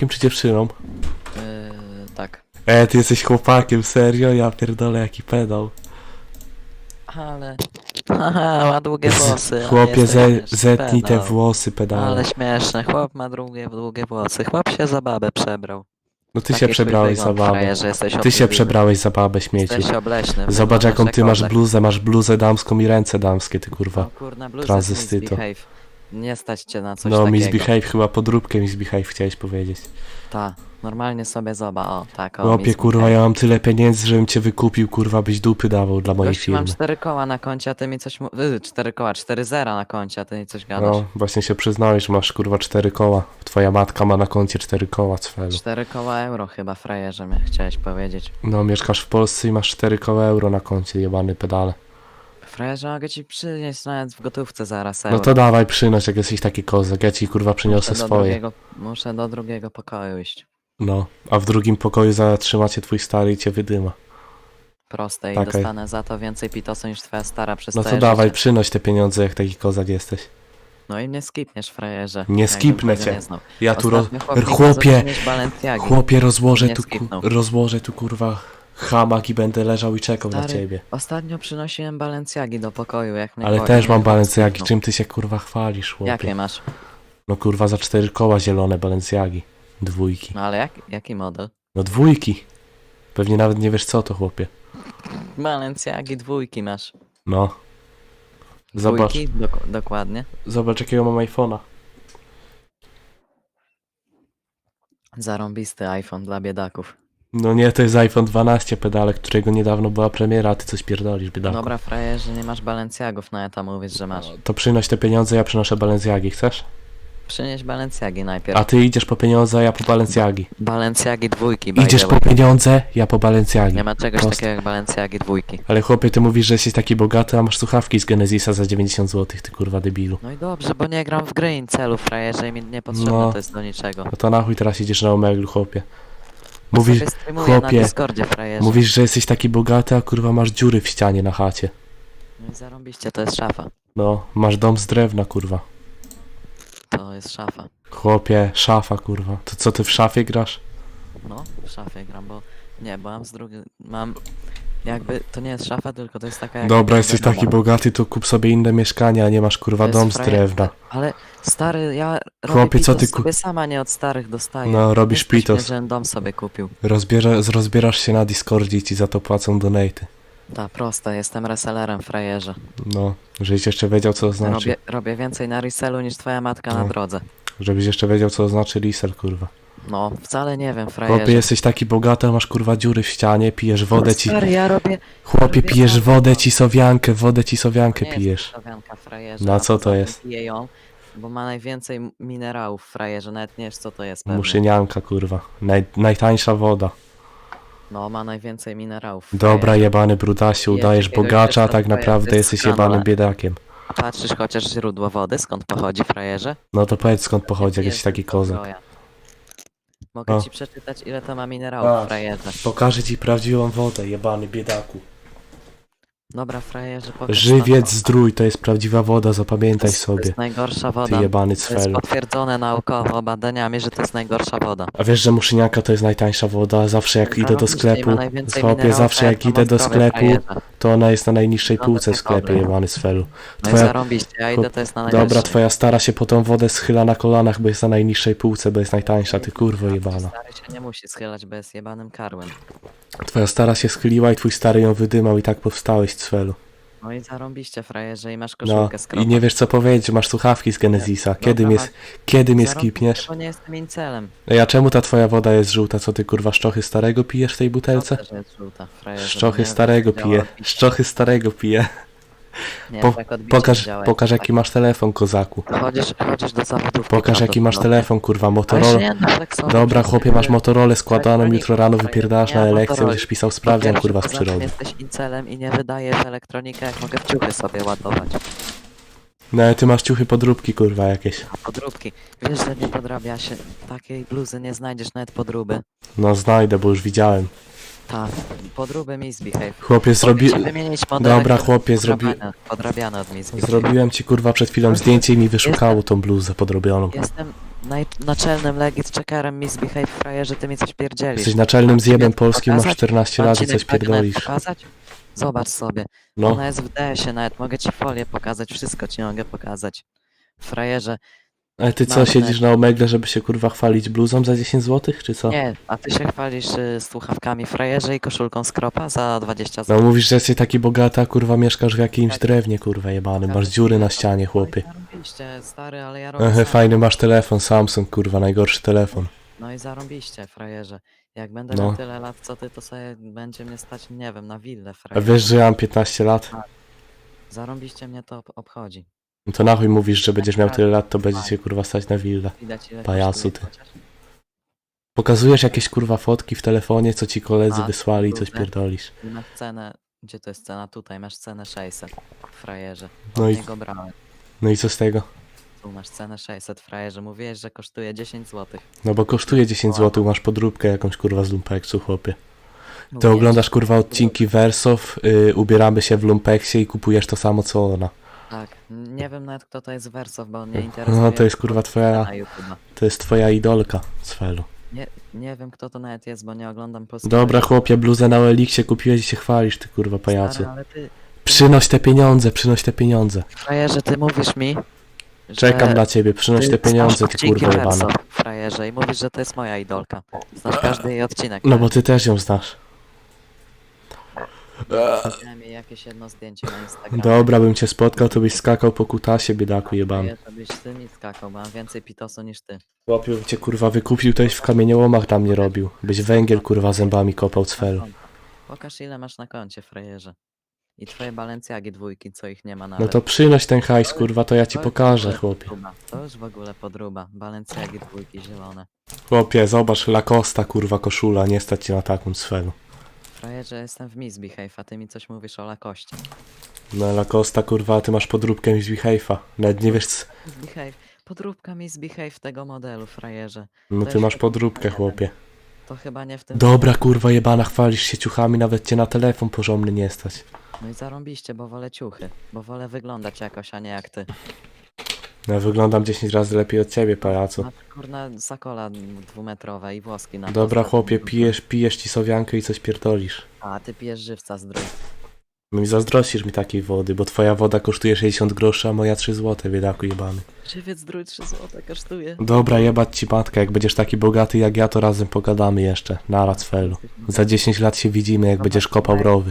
Kim czy dziewczyną? Yy, tak. E, ty jesteś chłopakiem, serio? Ja pierdolę, jaki pedał. Ale... Haha, ma długie włosy. Chłopie, ze, zetnij te pedał. włosy, pedale. Ale śmieszne, chłop ma długie, długie włosy. Chłop się za babę przebrał. No ty Taki się twój przebrałeś za wygląd, babę. frajerze, jesteś Ty się obrzydliwy. przebrałeś za babę, śmieci. Jesteś obleśny. Zobacz jaką ty masz bluzę, masz bluzę damską i ręce damskie, ty kurwa. No kurna, bluzę Tranzystyto. misbehave. Nie stać cię na coś No, takiego. misbehave, chyba podróbkę misbehave chciałeś powiedzieć. Ta, normalnie sobie zoba, o, tak, o, misbehave. kurwa, ja mam tyle pieniędzy, żebym cię wykupił, kurwa, byś dupy dawał dla mojej Gościu, mam firmy. cztery koła na koncie, a ty mi coś... mu- Yy, cztery koła, cztery zera na koncie, a ty mi coś gadasz. No, właśnie się przyznałeś, że masz, kurwa, cztery koła. Twoja matka ma na koncie cztery koła, cwelu. Cztery koła euro chyba, frajerze, mnie chciałeś powiedzieć. No, mieszkasz w Polsce i masz cztery koła euro na koncie, jebany pedale. Frajerze, mogę ci przynieść nawet w gotówce zaraz No euro. to dawaj, przynoś, jak jesteś taki kozak, ja ci, kurwa, przyniosę muszę do swoje. Drugiego, muszę do drugiego pokoju iść. No, a w drugim pokoju zatrzyma cię twój stary i cię wydyma. Proste i Taka- dostanę za to więcej pitosu niż twoja stara przez No to całe dawaj, życie. przynoś te pieniądze, jak taki kozak jesteś. No i nie skipniesz, frajerze. Nie jakbym skipnę tego cię. nie znał. Ja tu roz... Ostatnio kazał Chłopie, Balenciagi. chłopie, rozłożę Nie tu, ku... skipnął. rozłożę tu, kurwa, hamak i będę leżał i czekał na Stary, ciebie. Ostatnio przynosiłem Balenciagi do pokoju, jak Ale też mam Balenciagi, skipnął. czym ty się, kurwa, chwalisz, chłopie? Jakie masz? No, kurwa, za cztery koła zielone Balenciagi. Dwójki. No ale jak, jaki model? No, dwójki. Pewnie nawet nie wiesz co to, chłopie. Balenciagi dwójki masz. No. Zobacz, Dwójki? Dok- dokładnie. zobacz jakiego mam iPhone'a. Zarąbisty iPhone dla biedaków. No nie, to jest iPhone 12 pedale, którego niedawno była premiera, a ty coś pierdolisz, biedaku. Dobra, frajerze, nie masz Balenciagów, no ja tam mówisz, że masz. To przynoś te pieniądze, ja przynoszę Balenciagi, chcesz? Przynieś Balenciagi najpierw. A ty idziesz po pieniądze, a ja po Balenciagi. Balenciagi dwójki, by Idziesz the po way. pieniądze, ja po Balenciagi. Nie ma czegoś Proste. takiego jak Balenciagi dwójki. Ale chłopie, ty mówisz, że jesteś taki bogaty, a masz słuchawki z Genesisa za 90 zł, ty kurwa debilu. No i dobrze, bo nie gram w gry in celu, frajerze, i mi niepotrzebne No. to jest do niczego. No to na chuj teraz idziesz na Omeglu, chłopie. Mówisz, sobie streamuję na chłopie, Discordzie, frajerze. mówisz, że jesteś taki bogaty, a kurwa masz dziury w ścianie na chacie. No zarąbiście, to jest szafa. No, masz dom z drewna, kurwa. To jest szafa. Chłopie, szafa, kurwa. To co, ty w szafie grasz? No, w szafie gram, bo... Nie, bo mam z drugiej... Mam... Jakby, to nie jest szafa, tylko to jest taka jak... Dobra, jesteś taki bogaty, to kup sobie inne mieszkanie, a nie masz kurwa To jest dom z frajer- drewna. Ale stary, ja robię Chłopie, co pitos ty ku- sobie sama nie od starych dostaję. No, robisz Jesteś mnie, pitos. żebym dom sobie kupił. Rozbierze, rozbierasz się na Discordzie i ci za to płacą donaty. Ta, proste, jestem resellerem, frajerze. No, żebyś jeszcze wiedział, co to znaczy. Robię, robię więcej na resellu niż twoja matka na No. drodze. Żebyś jeszcze wiedział, co to znaczy resell, kurwa. No, wcale nie wiem, frajerze. Chłopie, jesteś taki bogaty, a masz kurwa dziury w ścianie, pijesz wodę ci... Stary, ja robię... Chłopie, robię pijesz tak, wodę no. ci sowiankę, wodę ci sowiankę nie pijesz. Jest stawianka, frajerze. No, a co to poza tym jest? Piję ją, bo ma najwięcej m- minerałów, frajerze, nawet nie wiesz co to jest pewnie. Muszynianka, kurwa. Naj, najtańsza woda. No, ma najwięcej minerałów. Dobra, frajerze. jebany brudasiu, udajesz jakiegoś bogacza, a tak naprawdę jesteś jebanym biedakiem. A patrzysz chociaż źródło wody, skąd pochodzi, frajerze? No to powiedz skąd pochodzi, jak Jest jesteś taki kozak. zbroja. Mogę O. ci przeczytać ile to ma minerałów, Patrz. frajerze. Pokażę ci prawdziwą wodę, jebany biedaku. Dobra, frajerze, pokaż Żywiec to. zdrój, to jest prawdziwa woda, To zapamiętaj jest, to sobie. jest najgorsza Ty woda. jebany To jest potwierdzone naukowo badaniami, że to jest najgorsza woda. A wiesz, że muszynianka to jest najtańsza woda? Zawsze jak idę do Zarobisz, sklepu, najwięcej chłopie, minerałów, zawsze a jak ja idę do zdrowie, sklepu, frajerze. To ona jest na najniższej No półce w tak sklepie, jebany cfelu. No i Twoja- zarąbiście, ja idę, to jest na Dobra, twoja stara się po tą wodę schyla na kolanach, bo jest na najniższej półce, bo jest najtańsza, ty kurwo jebana. Stary się nie musi schylać, bo jest jebanym karłem. Twoja stara się schyliła i twój stary ją wydymał i tak powstałeś cfelu. No i zarąbiście, frajerze, i masz No koszulkę z i nie wiesz co powiedzieć, masz słuchawki z Genesisa. Kiedy mnie, kiedy mnie skipniesz? Bo nie jestem incelem. Ej, a czemu ta twoja woda jest żółta? Co ty kurwa szczochy starego pijesz w tej butelce? Jest żółta, frajerze. bo Szczochy nie starego działa piję. Szczochy starego piję. Nie, Po, tak odbicie pokaż, pokaż tak. jaki masz telefon, kozaku. Chodzisz, chodzisz do zawodówki. Pokaż jaki masz prawdopodobnie. telefon, kurwa, Motorola. flexować, Dobra, chłopie, masz ty- Motorola składaną, jutro rano nie na ma lekcję, Motorola. będziesz pisał sprawdzian, kurwa, z przyrody. jesteś incelem i nie wydajesz elektronikę, jak mogę w ciuchy sobie ładować. No ale ty masz ciuchy podróbki, kurwa, jakieś. A podróbki. Wiesz, że nie podrabia się. Takiej bluzy nie znajdziesz nawet podróby. No znajdę, bo już widziałem. Tak, podróby Misbehave. Chłopie, zrobi... Wymienić Dobra, chłopie, zrobi... Podrabiane od Misbehave. Zrobiłem ci, kurwa, przed chwilą zdjęcie i mi wyszukało tą bluzę podrobioną. Jestem, naj- naczelnym legit checkerem misbehave frajerze, ty mi coś pierdzielisz. Jesteś naczelnym zjebem polskim, masz pokazać? 14 Mam lat i coś pierdolisz. pokazać? Zobacz sobie. No, Ona jest w DS-ie nawet, mogę ci folię pokazać, wszystko ci mogę pokazać. Frajerze, ale ty co, mam siedzisz na Omegle, żeby się kurwa chwalić bluzą za 10 zł, czy co? nie, a ty się chwalisz y, słuchawkami frajerze i koszulką z kropa za 20 No zł. mówisz, że jesteś taki bogaty, a kurwa mieszkasz w jakimś drewnie, kurwa jebany, masz dziury na ścianie, chłopie. Zarąbiście, stary, ale ja robię Ehe, sam. fajny masz telefon, Samsung, kurwa, najgorszy telefon. No i zarąbiście, frajerze. Jak będę No. miał tyle lat co ty, to sobie będzie mnie stać, nie wiem, na willę, A frajerze. wiesz, że ja mam 15 lat? Zarąbiście mnie to ob- obchodzi. No to na chuj mówisz, że będziesz miał tyle lat, to będzie cię kurwa stać na willę. Widać ile Pajacu kosztuje ty. chociaż? Pokazujesz jakieś kurwa fotki w telefonie, co ci koledzy A, wysłali i coś pierdolisz. I masz cenę, gdzie to jest cena? Tutaj masz cenę 600, frajerze. No i- niego brałem. No i co z tego? Tu masz cenę 600, frajerze. Mówiłeś, że kosztuje 10 zł. No bo kosztuje 10 zł, masz podróbkę jakąś kurwa z lumpeksu, chłopie. Ty oglądasz kurwa odcinki Wersow, y, ubieramy się w lumpeksie i kupujesz to samo co ona. Tak, nie wiem nawet kto to jest Wersow, bo on nie interesuje. No to jest kurwa twoja, na YouTube'a. to jest twoja idolka, Sfelu. Nie, nie wiem kto to nawet jest, bo nie oglądam polskiego. Dobra chłopie, bluzę na Eliksie kupiłeś i się chwalisz, ty kurwa pajacu. Stary, ale ty, Przynoś te pieniądze, przynoś te pieniądze. frajerze, ty mówisz mi, Czekam że na ciebie, przynoś ty te pieniądze, ty kurwa jebana. Wersow, frajerze, i mówisz, że to jest moja idolka. Znasz każdy jej odcinek. No bo ty też ją znasz. Jej jakieś jedno zdjęcie na Instagramie. Dobra, bym cię spotkał, to byś skakał po kutasie, biedaku jebany. Ja to byś ty mi skakał, mam więcej pitosu niż ty. Chłopiu, bym cię kurwa wykupił, to byś w kamieniołomach tam nie robił. Byś węgiel kurwa zębami kopał cfelu. Pokaż ile masz na koncie, frajerze. I twoje balencjagi dwójki, co ich nie ma No nawet. to przynoś ten hajs kurwa, to ja ci To już w pokażę, ogóle chłopie. podruba. To już w ogóle podruba. Balencjagi dwójki zielone. Chłopie, zobacz, Lacosta kurwa koszula, nie stać cię na taką cfelu. Frajerze, jestem w Misbehave, a ty mi coś mówisz o Lakoście. No Lacosta kurwa, a ty masz podróbkę mi z Behave'a. Nawet nie wiesz, c- Misbehave. Podróbka Misbehave tego modelu, frajerze. no To ty masz podróbkę, chłopie. To chyba nie w tym... Dobra kurwa jebana, chwalisz się ciuchami, nawet cię na telefon porządny nie stać. No i zarąbiście, bo wolę ciuchy. Bo wolę wyglądać jakoś, a nie jak ty. No wyglądam 10 razy lepiej od ciebie, pajacu. Kurna sakola dwumetrowe i włoski na Dobra chłopie, pijesz, pijesz ci sowiankę i coś pierdolisz. A ty pijesz żywca z dróg. No i zazdrościsz mi takiej wody, bo twoja woda kosztuje 60 groszy, a moja 3 złote, biedaku jebany. Żywiec drój 3 zł kosztuje. Dobra, jebać ci matka, jak będziesz taki bogaty jak ja, to razem pogadamy jeszcze. Naraz felu. Za 10 lat się widzimy, jak będziesz kopał rowy.